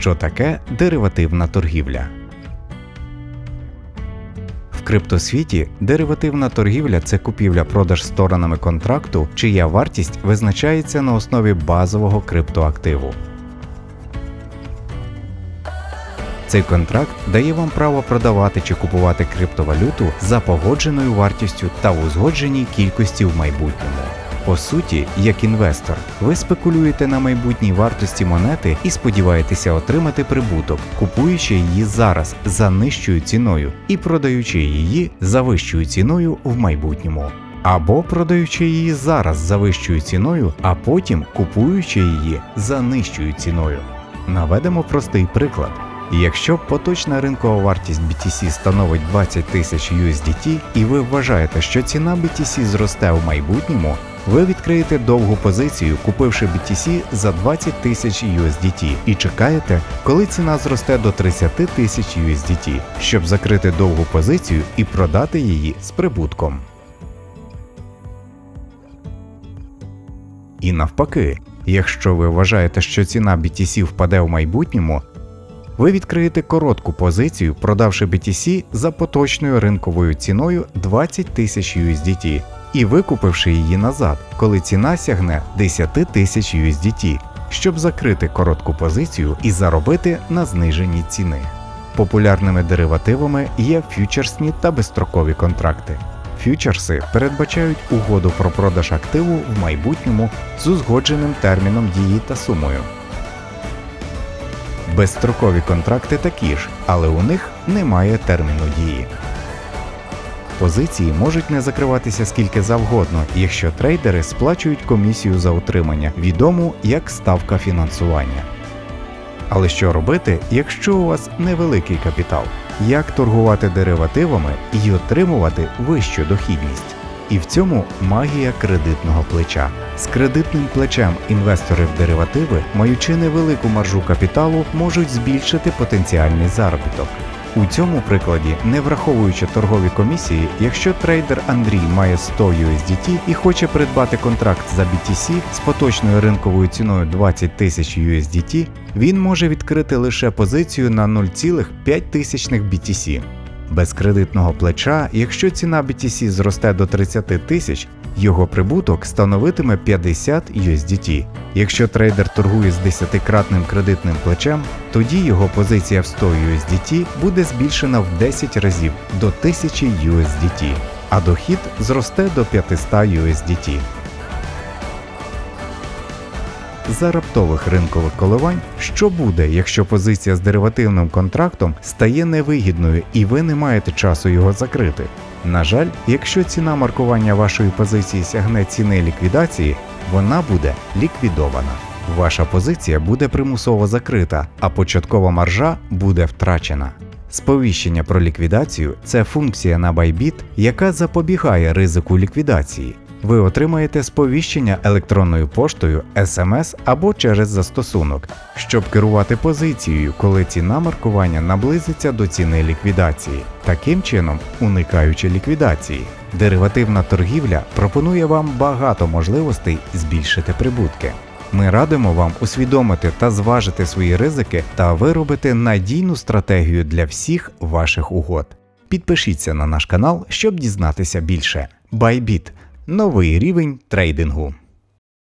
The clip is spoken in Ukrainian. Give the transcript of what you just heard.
Що таке деривативна торгівля? В криптосвіті деривативна торгівля це купівля-продаж сторонами контракту, чия вартість визначається на основі базового криптоактиву. Цей контракт дає вам право продавати чи купувати криптовалюту за погодженою вартістю та узгодженій кількості в майбутньому. По суті, як інвестор, ви спекулюєте на майбутній вартості монети і сподіваєтеся отримати прибуток, купуючи її зараз за нижчою ціною і продаючи її за вищою ціною в майбутньому. Або продаючи її зараз за вищою ціною, а потім купуючи її за нижчою ціною. Наведемо простий приклад. Якщо поточна ринкова вартість BTC становить 20 тисяч USDT і ви вважаєте, що ціна BTC зросте в майбутньому, ви відкриєте довгу позицію, купивши BTC за 20 тисяч USDT і чекаєте, коли ціна зросте до 30 тисяч USDT, щоб закрити довгу позицію і продати її з прибутком. І навпаки, якщо ви вважаєте, що ціна BTC впаде в майбутньому, ви відкриєте коротку позицію, продавши BTC за поточною ринковою ціною 20 тисяч USDT і викупивши її назад, коли ціна сягне 10 тисяч USDT, щоб закрити коротку позицію і заробити на зниженні ціни. Популярними деривативами є фьючерсні та безстрокові контракти. Фьючерси передбачають угоду про продаж активу в майбутньому з узгодженим терміном дії та сумою. Безстрокові контракти такі ж, але у них немає терміну дії. Позиції можуть не закриватися скільки завгодно, якщо трейдери сплачують комісію за утримання, відому як ставка фінансування. Але що робити, якщо у вас невеликий капітал? Як торгувати деривативами і отримувати вищу дохідність? І в цьому магія кредитного плеча. З кредитним плечем інвестори в деривативи, маючи невелику маржу капіталу, можуть збільшити потенціальний заробіток. У цьому прикладі, не враховуючи торгові комісії, якщо трейдер Андрій має 100 USDT і хоче придбати контракт за BTC з поточною ринковою ціною 20 тисяч USDT, він може відкрити лише позицію на 0,5 тисячних BTC. Без кредитного плеча, якщо ціна BTC зросте до 30 тисяч, його прибуток становитиме 50 USDT. Якщо трейдер торгує з 10-кратним кредитним плечем, тоді його позиція в 100 USDT буде збільшена в 10 разів до 1000 USDT, а дохід зросте до 500 USDT. За раптових ринкових коливань, що буде, якщо позиція з деривативним контрактом стає невигідною і ви не маєте часу його закрити? На жаль, якщо ціна маркування вашої позиції сягне ціни ліквідації, вона буде ліквідована. Ваша позиція буде примусово закрита, а початкова маржа буде втрачена. Сповіщення про ліквідацію це функція на Bybit, яка запобігає ризику ліквідації. Ви отримаєте сповіщення електронною поштою, SMS або через застосунок, щоб керувати позицією, коли ціна маркування наблизиться до ціни ліквідації, таким чином уникаючи ліквідації. Деривативна торгівля пропонує вам багато можливостей збільшити прибутки. Ми радимо вам усвідомити та зважити свої ризики та виробити надійну стратегію для всіх ваших угод. Підпишіться на наш канал, щоб дізнатися більше. Bybit – новий рівень трейдингу.